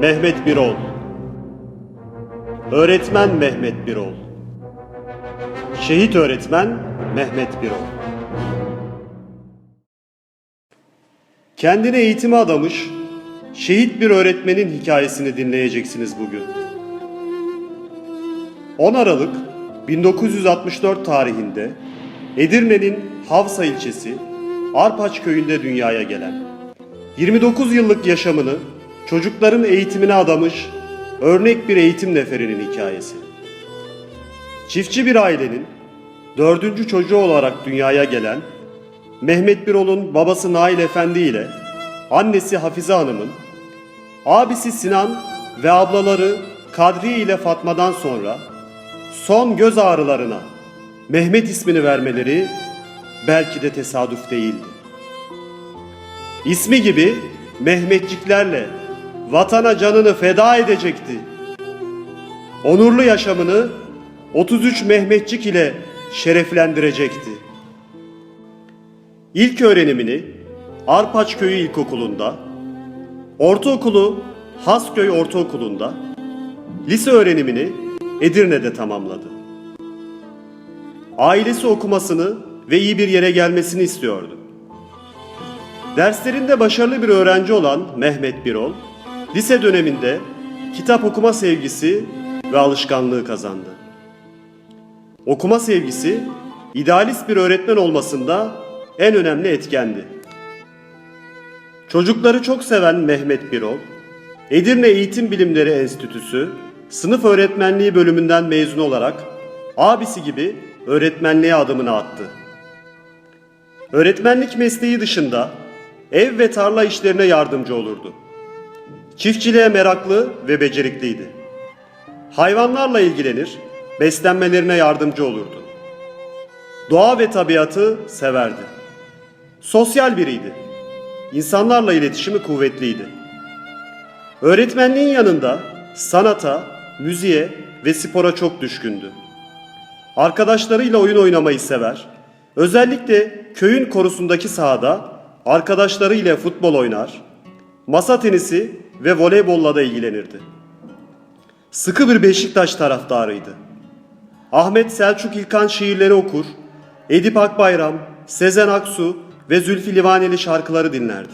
Mehmet Birol. Öğretmen Mehmet Birol. Şehit öğretmen Mehmet Birol. Kendine eğitime adamış, şehit bir öğretmenin hikayesini dinleyeceksiniz bugün. 10 Aralık 1964 tarihinde Edirne'nin Havsa ilçesi Arpaç köyünde dünyaya gelen, 29 yıllık yaşamını çocukların eğitimine adamış örnek bir eğitim neferinin hikayesi. Çiftçi bir ailenin dördüncü çocuğu olarak dünyaya gelen Mehmet Birol'un babası Nail Efendi ile annesi Hafize Hanım'ın, abisi Sinan ve ablaları Kadriye ile Fatma'dan sonra son göz ağrılarına Mehmet ismini vermeleri belki de tesadüf değildi. İsmi gibi Mehmetçiklerle vatana canını feda edecekti. Onurlu yaşamını 33 Mehmetçik ile şereflendirecekti. İlk öğrenimini Arpaç Köyü İlkokulu'nda, ortaokulu Hasköy Ortaokulu'nda, lise öğrenimini Edirne'de tamamladı. Ailesi okumasını ve iyi bir yere gelmesini istiyordu. Derslerinde başarılı bir öğrenci olan Mehmet Birol, lise döneminde kitap okuma sevgisi ve alışkanlığı kazandı. Okuma sevgisi, idealist bir öğretmen olmasında en önemli etkendi. Çocukları çok seven Mehmet Birol, Edirne Eğitim Bilimleri Enstitüsü sınıf öğretmenliği bölümünden mezun olarak abisi gibi öğretmenliğe adımını attı. Öğretmenlik mesleği dışında ev ve tarla işlerine yardımcı olurdu. Çiftçiliğe meraklı ve becerikliydi. Hayvanlarla ilgilenir, beslenmelerine yardımcı olurdu. Doğa ve tabiatı severdi. Sosyal biriydi. İnsanlarla iletişimi kuvvetliydi. Öğretmenliğin yanında sanata, müziğe ve spora çok düşkündü. Arkadaşlarıyla oyun oynamayı sever. Özellikle köyün korusundaki sahada arkadaşlarıyla futbol oynar, masa tenisi ve voleybolla da ilgilenirdi. Sıkı bir Beşiktaş taraftarıydı. Ahmet Selçuk İlkan şiirleri okur, Edip Akbayram, Sezen Aksu ve Zülfü Livaneli şarkıları dinlerdi.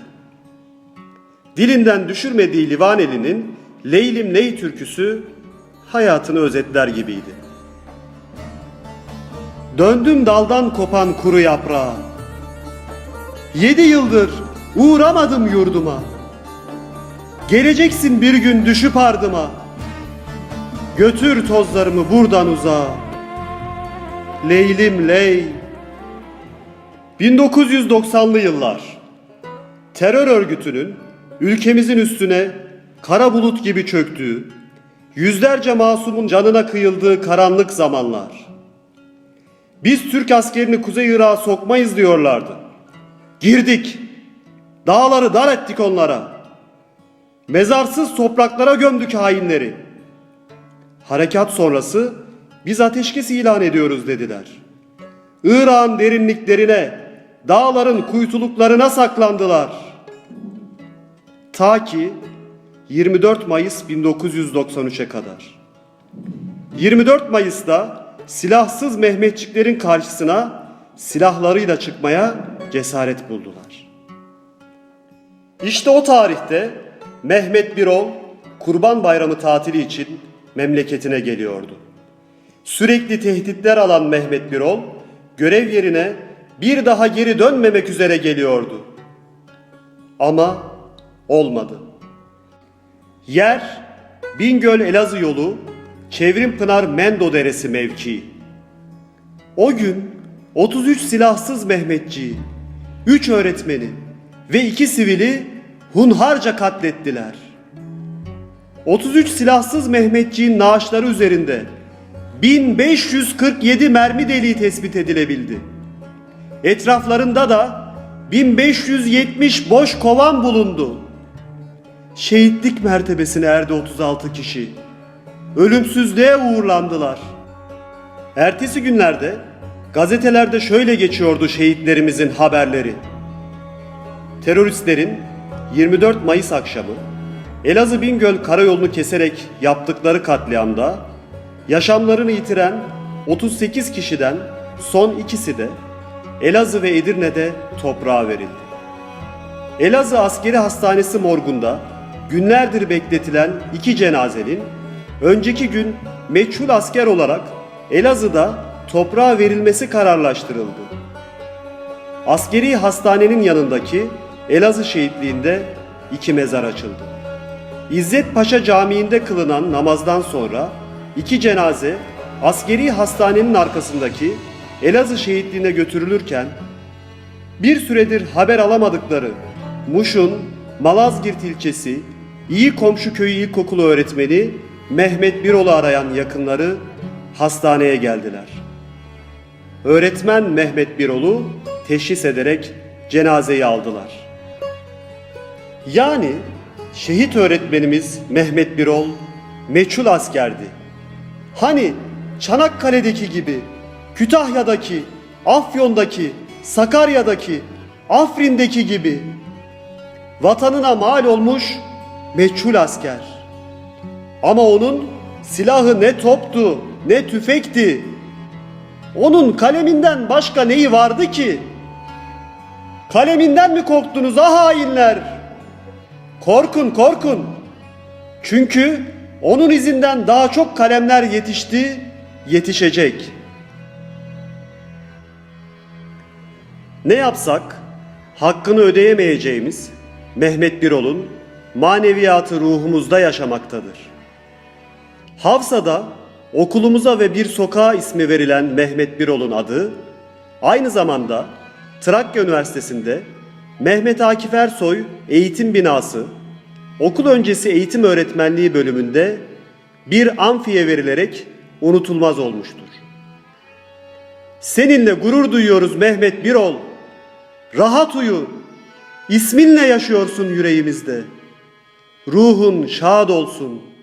Dilinden düşürmediği Livaneli'nin Leylim Ley türküsü hayatını özetler gibiydi. Döndüm daldan kopan kuru yaprağa. Yedi yıldır uğramadım yurduma. Geleceksin bir gün düşüp ardıma. Götür tozlarımı buradan uzağa. Leylim ley. 1990'lı yıllar. Terör örgütünün ülkemizin üstüne kara bulut gibi çöktüğü, yüzlerce masumun canına kıyıldığı karanlık zamanlar. Biz Türk askerini Kuzey Irak'a sokmayız diyorlardı. Girdik. Dağları dar ettik onlara. Mezarsız topraklara gömdük hainleri. Harekat sonrası biz ateşkes ilan ediyoruz dediler. Irak'ın derinliklerine, dağların kuytuluklarına saklandılar. Ta ki 24 Mayıs 1993'e kadar. 24 Mayıs'ta silahsız Mehmetçiklerin karşısına silahlarıyla çıkmaya cesaret buldular. İşte o tarihte Mehmet Birol Kurban Bayramı tatili için memleketine geliyordu. Sürekli tehditler alan Mehmet Birol görev yerine bir daha geri dönmemek üzere geliyordu. Ama olmadı. Yer Bingöl Elazığ yolu Çevrim Pınar Mendo Deresi mevkii. O gün 33 silahsız Mehmetçiyi, 3 öğretmeni ve 2 sivili hunharca katlettiler. 33 silahsız Mehmetçiğin naaşları üzerinde 1547 mermi deliği tespit edilebildi. Etraflarında da 1570 boş kovan bulundu. Şehitlik mertebesine erdi 36 kişi. Ölümsüzlüğe uğurlandılar. Ertesi günlerde gazetelerde şöyle geçiyordu şehitlerimizin haberleri. Teröristlerin 24 Mayıs akşamı Elazığ Bingöl karayolunu keserek yaptıkları katliamda yaşamlarını yitiren 38 kişiden son ikisi de Elazığ ve Edirne'de toprağa verildi. Elazığ Askeri Hastanesi morgunda günlerdir bekletilen iki cenazenin önceki gün meçhul asker olarak Elazığ'da toprağa verilmesi kararlaştırıldı. Askeri hastanenin yanındaki Elazığ şehitliğinde iki mezar açıldı. İzzet Paşa Camii'nde kılınan namazdan sonra iki cenaze askeri hastanenin arkasındaki Elazığ şehitliğine götürülürken bir süredir haber alamadıkları Muş'un Malazgirt ilçesi İyi Komşu Köyü İlkokulu öğretmeni Mehmet Birol'u arayan yakınları hastaneye geldiler. Öğretmen Mehmet Birol'u teşhis ederek cenazeyi aldılar. Yani şehit öğretmenimiz Mehmet Birol meçhul askerdi. Hani Çanakkale'deki gibi, Kütahya'daki, Afyon'daki, Sakarya'daki, Afrin'deki gibi vatanına mal olmuş meçhul asker. Ama onun silahı ne toptu, ne tüfekti. Onun kaleminden başka neyi vardı ki? Kaleminden mi korktunuz ah hainler? Korkun korkun. Çünkü onun izinden daha çok kalemler yetişti, yetişecek. Ne yapsak hakkını ödeyemeyeceğimiz Mehmet Birol'un maneviyatı ruhumuzda yaşamaktadır. Havsa'da okulumuza ve bir sokağa ismi verilen Mehmet Birol'un adı aynı zamanda Trakya Üniversitesi'nde Mehmet Akif Ersoy Eğitim Binası okul öncesi eğitim öğretmenliği bölümünde bir amfiye verilerek unutulmaz olmuştur. Seninle gurur duyuyoruz Mehmet Birol. Rahat uyu. İsminle yaşıyorsun yüreğimizde. Ruhun şad olsun.''